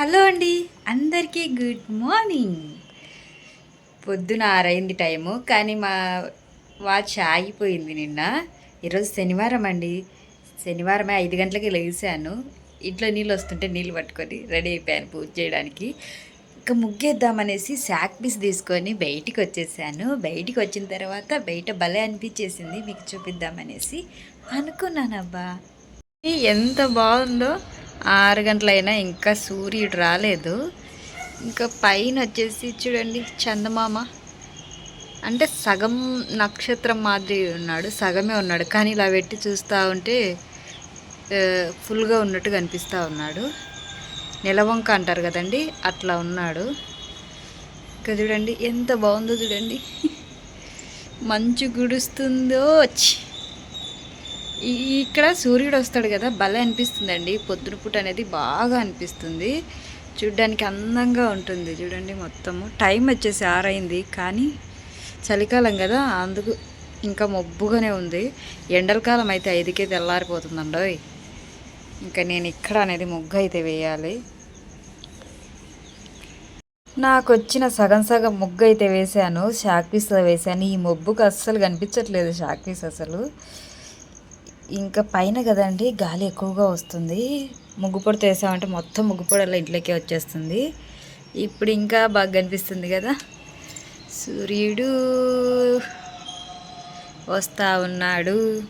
Hello అండి అందరికీ good morning. పొద్దున ఆరైంది టైము కానీ మా వాచ్ ఆగిపోయింది నిన్న. ఈరోజు శనివారం అండి. శనివారమే ఐదు గంటలకి లేచాను. ఇంట్లో నీళ్ళు వస్తుంటే నీళ్ళు పట్టుకొని రెడీ అయిపోయాను పూజ చేయడానికి. ఇంకా ముగ్గేద్దామనేసి శాక్ పీస్ తీసుకొని బయటికి వచ్చేసాను. బయటికి వచ్చిన తర్వాత బయట భలే అనిపించేసింది మీకు చూపిద్దామనేసి. అనుకున్నానబ్బా. ఎంత బాగుందో. ఆరు గంటలైనా ఇంకా సూర్యుడు రాలేదు. ఇంకా పైన వచ్చేసి చూడండి చందమామ. అంటే సగం నక్షత్రం మాదిరి ఉన్నాడు సగమే ఉన్నాడు. కానీ ఇలా పెట్టి చూస్తూ ఉంటే ఫుల్గా ఉన్నట్టు కనిపిస్తూ ఉన్నాడు. నిలవంక అంటారు కదండి అట్లా ఉన్నాడు. ఇంకా చూడండి ఎంత బాగుందో చూడండి. మంచు గుడుస్తుందో వచ్చి ఈ- ఇక్కడ సూర్యుడు వస్తాడు కదా భలే అనిపిస్తుందండి. పొద్దున పూట అనేది బాగా అనిపిస్తుంది. చూడ్డానికి అందంగా ఉంటుంది చూడండి మొత్తము. టైం వచ్చేసి ఆరైంది కానీ చలికాలం కదా అందుకు ఇంకా మబ్బుగానే ఉంది. ఎండల కాలం అయితే ఐదుకే తెల్లారిపోతుందండోయ్. ఇంకా నేను ఇక్కడ అనేది ముగ్గు అయితే వేయాలి. నాకు వచ్చిన సగం సగం ముగ్గు అయితే వేశాను షాక్ పీస్లో వేశాను. ఈ మబ్బుకు అస్సలు కనిపించట్లేదు షాక్ పీస్ అసలు. ఇంకా పైన కదండి గాలి ఎక్కువగా వస్తుంది. ముగ్గుపొడి తీసామంటే వేసామంటే మొత్తం ముగ్గుపొడి అలా ఇంట్లోకి వచ్చేస్తుంది. ఇప్పుడు ఇంకా బాగా కనిపిస్తుంది కదా. సూర్యుడు వస్తా ఉన్నాడు.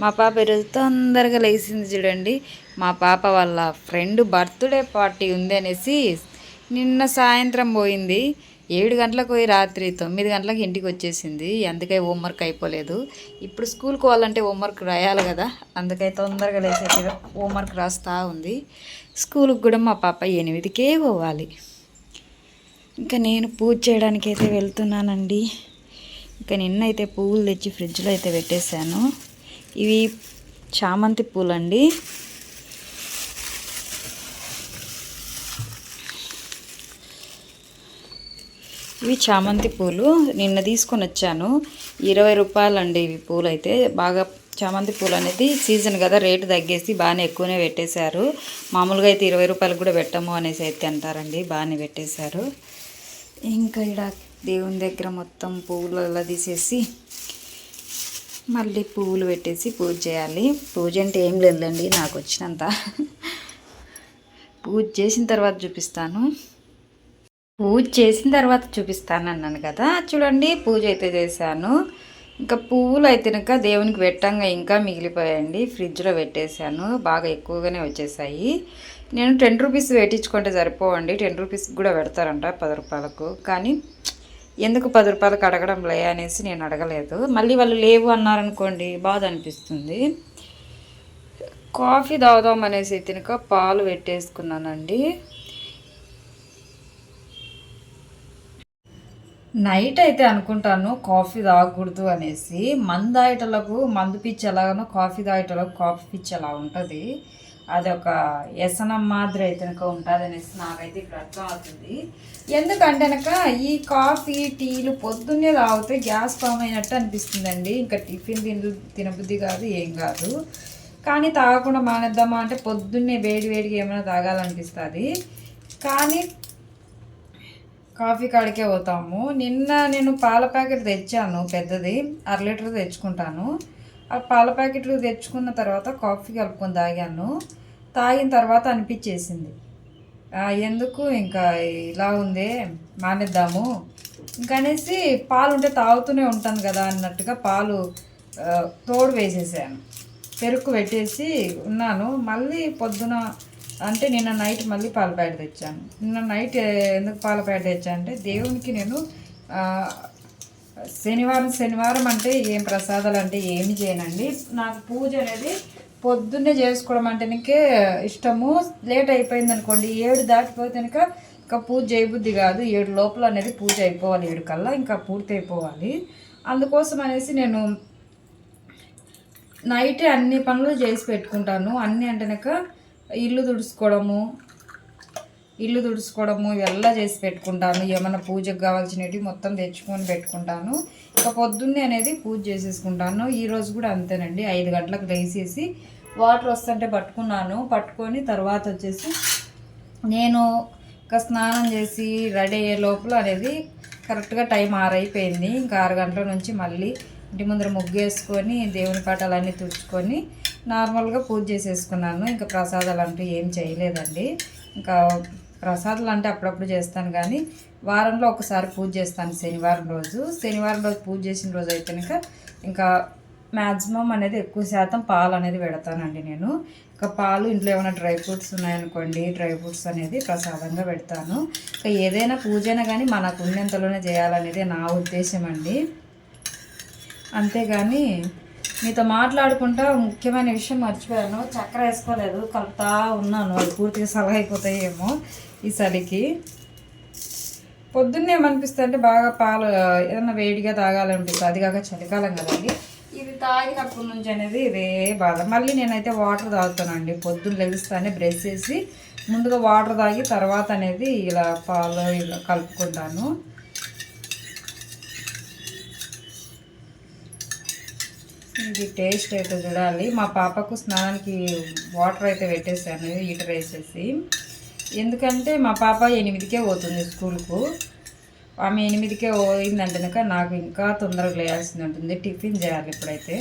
మా పాప ఈరోజు తొందరగా లేచింది చూడండి. మా పాప వాళ్ళ ఫ్రెండ్ బర్త్డే పార్టీ ఉంది అనేసి నిన్న సాయంత్రం పోయింది. ఏడు గంటలకు పోయి రాత్రి తొమ్మిది గంటలకు ఇంటికి వచ్చేసింది. అందుకే హోంవర్క్ అయిపోలేదు. ఇప్పుడు స్కూల్కి పోవాలంటే హోంవర్క్ రాయాలి కదా. అందుకే తొందరగా లేచేసి హోంవర్క్ రాస్తూ ఉంది. స్కూల్కి కూడా మా పాప ఎనిమిదికే పోవాలి. ఇంకా నేను పూజ చేయడానికి అయితే వెళ్తున్నానండి. ఇంకా నిన్నైతే పువ్వులు తెచ్చి ఫ్రిడ్జ్లో అయితే పెట్టేశాను. ఇవి చామంతి పూలండి. ఇవి చామంతి పూలు. నిన్న తీసుకొని వచ్చాను. ఇరవై రూపాయలండి ఇవి పూలు అయితే బాగా చామంతి పూలు అనేది సీజన్ కదా రేటు తగ్గేసి బాగానే ఎక్కువనే పెట్టేశారు. మామూలుగా అయితే ఇరవై రూపాయలు కూడా పెట్టము అనేసి అయితే అంటారండి. బాగానే పెట్టేశారు. ఇంకా ఇక్కడ దేవుని దగ్గర మొత్తం పువ్వులు అలా తీసేసి మళ్ళీ పువ్వులు పెట్టేసి పూజ చేయాలి. పూజ అంటే ఏం లేదండి నాకు వచ్చినంత. పూజ చేసిన తర్వాత చూపిస్తాను. పూజ చేసిన తర్వాత చూపిస్తాను అన్నాను కదా. చూడండి పూజ అయితే చేశాను. ఇంకా పువ్వులు అయితే కనుక దేవునికి పెట్టంగా ఇంకా మిగిలిపోయాయండి. ఫ్రిడ్జ్లో పెట్టేశాను. బాగా ఎక్కువగానే వచ్చేసాయి. నేను టెన్ రూపీస్ పెట్టించుకుంటే సరిపోవండి. టెన్ రూపీస్ కూడా పెడతారంట పది రూపాయలకు. కానీ ఎందుకు పది రూపాయలకు అడగడం లే అనేసి నేను అడగలేదు. మళ్ళీ వాళ్ళు లేవు అన్నారనుకోండి బాధ అనిపిస్తుంది. కాఫీ తాగుదాం అనేసి తినక పాలు పెట్టేసుకున్నానండి. నైట్ అయితే అనుకుంటాను కాఫీ తాగకూడదు అనేసి మందు తాగేటలకు మందు పిచ్చి ఎలాగనో కాఫీ తాగేటలకు కాఫీ పిచ్చి ఎలా ఉంటుంది. అది ఒక వ్యసనం మాదిరి అయితే కనుక ఉంటుంది అనేసి నాకైతే ఇప్పుడు అర్థం అవుతుంది ఎందుకంటే కనుక ఈ కాఫీ టీలు పొద్దున్నే తాగితే గ్యాస్ ఫామ్ అయినట్టు అనిపిస్తుందండి. ఇంకా టిఫిన్ తిన తినబుద్ధి కాదు ఏం కాదు. కానీ తాగకుండా మానేద్దామా అంటే పొద్దున్నే వేడి వేడిగా ఏమైనా తాగాలనిపిస్తుంది. కానీ కాఫీ కాడికే పోతాము. నిన్న నేను పాల ప్యాకెట్ తెచ్చాను పెద్దది అర లీటర్ తెచ్చుకుంటాను. ఆ పాల ప్యాకెట్ తెచ్చుకున్న తర్వాత కాఫీ కలుపుకొని తాగాను. తాగిన తర్వాత అనిపించేసింది. ఎందుకు ఇంకా ఇలా ఉంది మానేద్దాము. ఇంకా అనేసి పాలు ఉంటే తాగుతూనే ఉంటాను కదా అన్నట్టుగా పాలు తోడు వేసేసాను. పెరుగు పెట్టేసి ఉన్నాను. మళ్ళీ పొద్దున అంటే నిన్న నైట్ మళ్ళీ పాల ప్యాకెట్ తెచ్చాను. నిన్న నైట్ ఎందుకు పాల ప్యాకెట్ తెచ్చాను అంటే దేవునికి నేను శనివారం శనివారం అంటే ఏం ప్రసాదాలు అంటే ఏమి చేయనండి. నాకు పూజ అనేది పొద్దున్నే చేసుకోవడం అంటేనికే ఇష్టము. లేట్ అయిపోయింది అనుకోండి ఏడు దాటిపోతే కనుక ఇంకా పూజ చేయబుద్ధి కాదు. ఏడు లోపల అనేది పూజ అయిపోవాలి ఏడు కల్లా ఇంకా పూర్తి అయిపోవాలి. అందుకోసం అనేసి నేను నైటే అన్ని పనులు చేసి పెట్టుకుంటాను. అన్నీ అంటేనక ఇల్లు తుడుచుకోవడము ఇల్లు తుడుచుకోవడము ఇవెల్లా చేసి పెట్టుకుంటాను. ఏమైనా పూజకు కావాల్సినవి మొత్తం తెచ్చుకొని పెట్టుకుంటాను. ఇక పొద్దున్నే అనేది పూజ చేసేసుకుంటాను. ఈరోజు కూడా అంతేనండి. ఐదు గంటలకు లేచేసి వాటర్ వస్తుంటే పట్టుకున్నాను. పట్టుకొని తర్వాత వచ్చేసి నేను ఇంకా స్నానం చేసి రెడీ అయ్యే లోపల అనేది కరెక్ట్గా టైం ఆరైపోయింది. ఇంకా ఆరు గంటల నుంచి మళ్ళీ ఇంటి ముందర ముగ్గు వేసుకొని దేవుని పాటలన్నీ తుడుచుకొని నార్మల్గా పూజ చేసేసుకున్నాను. ఇంకా ప్రసాదాలు అంటూ ఏం చేయలేదండి. ఇంకా ప్రసాదాలు అంటే అప్పుడప్పుడు చేస్తాను కానీ వారంలో ఒకసారి పూజ చేస్తాను శనివారం రోజు. శనివారం రోజు పూజ చేసిన రోజు అయితే కనుక ఇంకా మ్యాక్సిమం అనేది ఎక్కువ శాతం పాలు అనేది పెడతానండి నేను. ఇంకా పాలు ఇంట్లో ఏమైనా డ్రై ఫ్రూట్స్ ఉన్నాయనుకోండి డ్రై ఫ్రూట్స్ అనేది ప్రసాదంగా పెడతాను. ఇంకా ఏదైనా పూజ అయినా కానీ మనకు ఉన్నంతలోనే చేయాలనేది నా ఉద్దేశం అండి అంతేగాని మీతో మాట్లాడుకుంటా ముఖ్యమైన విషయం మర్చిపోయాను. చక్కెర వేసుకోలేదు కలుపుతా ఉన్నాను. అది పూర్తిగా సలహా అయిపోతాయేమో ఈ చలికి పొద్దున్నే ఏమనిపిస్తుంది అంటే బాగా పాలు ఏదైనా వేడిగా తాగాలనిపిస్తుంది. అది కాక చలికాలం కదండి ఇది తాగినప్పటి నుంచి అనేది ఇదే బాధ. మళ్ళీ నేనైతే వాటర్ తాగుతానండి. పొద్దున్న లెగిస్తానే బ్రష్ చేసి ముందుగా వాటర్ తాగి తర్వాత అనేది ఇలా పాలు ఇలా కలుపుకుంటాను. ఇది టేస్ట్ అయితే చూడాలి. మా పాపకు స్నానానికి వాటర్ అయితే పెట్టేసాను హీటర్ వేసేసి. ఎందుకంటే మా పాప ఎనిమిదికే పోతుంది స్కూల్కు. ఆమె ఎనిమిదికే పోయిందంటే కనుక నాకు ఇంకా తొందరగా లేయాల్సింది ఉంటుంది టిఫిన్ చేయాలి ఇప్పుడైతే.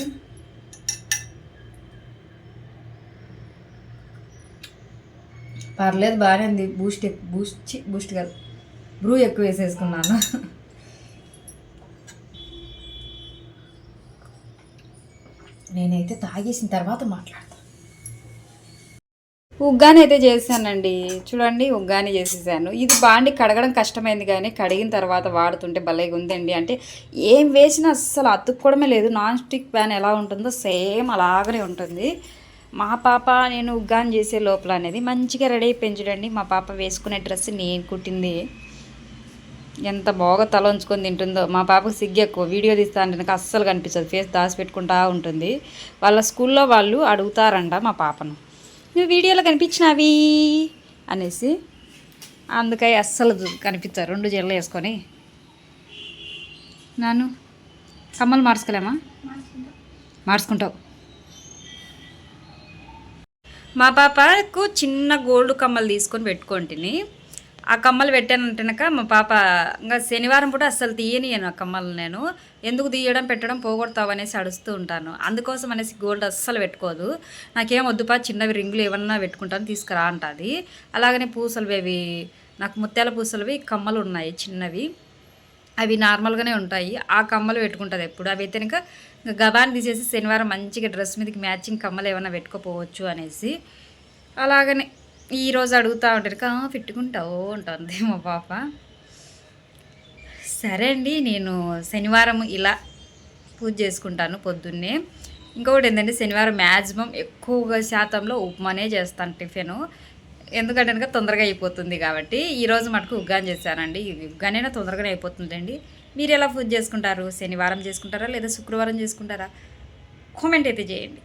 పర్లేదు బాగానే ఉంది. బూస్ట్ బూస్ట్ చి, బూస్ట్ కాదు. బ్రూ ఎక్కువ వేసేసుకున్నాను. నేనైతే తాగేసిన తర్వాత మాట్లాడతాను ఉగ్గాని అయితే చేశానండి. చూడండి ఉగ్గాని చేసేసాను. ఇది బాండి కడగడం కష్టమైంది కానీ కడిగిన తర్వాత వాడుతుంటే భలేగా ఉందండి. అంటే ఏం వేసినా అస్సలు అతుక్కోవడమే లేదు. నాన్ స్టిక్ ప్యాన్ ఎలా ఉంటుందో సేమ్ అలాగనే ఉంటుంది. మా పాప నేను ఉగ్గాని చేసే లోపల అనేది మంచిగా రెడీ అయిపోయింది చూడండి. మా పాప వేసుకునే డ్రెస్ నేను కుట్టింది. ఎంత బాగా తల ఉంచుకొని తింటుందో. మా పాపకు సిగ్గు ఎక్కువ. వీడియో తీస్తా అంటే నాకు అస్సలు కనిపించదు. ఫేస్ దాచిపెట్టుకుంటా ఉంటుంది. వాళ్ళ స్కూల్లో వాళ్ళు అడుగుతారంట మా పాపను. నువ్వు వీడియోలో కనిపించినవి? అనేసి అందుకై అస్సలు కనిపించారు రెండు జడలు వేసుకొని. నాను కమ్మలు మార్చుకోలేమా? మార్చుకుంటావు. మా పాపకు చిన్న గోల్డ్ కమ్మలు తీసుకొని పెట్టుకుంటుని ఆ కమ్మలు పెట్టానంటేనక మా పాప ఇంకా శనివారం పూట అస్సలు తీయనియను ఆ కమ్మలు నేను. ఎందుకు తీయడం పెట్టడం పోగొడతావు అనేసి అడుస్తూ ఉంటాను. అందుకోసం అనేసి గోల్డ్ అస్సలు పెట్టుకోదు. నాకేం వద్దుపా చిన్నవి రింగులు ఏమన్నా పెట్టుకుంటాను తీసుకురా అంటుంది. అలాగనే పూసలు అవి నాకు ముత్యాల పూసలువి కమ్మలు ఉన్నాయి చిన్నవి. అవి నార్మల్గానే ఉంటాయి. ఆ కమ్మలు పెట్టుకుంటుంది ఎప్పుడు. అవి అయితే ఇంకా గబాన్ తీసేసి శనివారం మంచిగా డ్రెస్ మీదకి మ్యాచింగ్ కమ్మలు ఏమైనా పెట్టుకోపోవచ్చు అనేసి. అలాగనే ఈరోజు అడుగుతూ ఉంటారు కా పెట్టుకుంటావు? ఉంటుంది మా పాప. సరే అండి నేను శనివారం ఇలా పూజ చేసుకుంటాను పొద్దున్నే. ఇంకొకటి ఏంటంటే శనివారం మ్యాక్సిమం ఎక్కువగా శాతంలో ఉప్మానే చేస్తాను టిఫిన్. ఎందుకంటే కనుక తొందరగా అయిపోతుంది కాబట్టి ఈరోజు మటుకు ఉగ్గాని చేశానండి. ఈ ఉగ్గానైనా తొందరగానే అయిపోతుందండి. మీరు ఎలా పూజ చేసుకుంటారు? శనివారం చేసుకుంటారా లేదా శుక్రవారం చేసుకుంటారా? కామెంట్ అయితే చేయండి.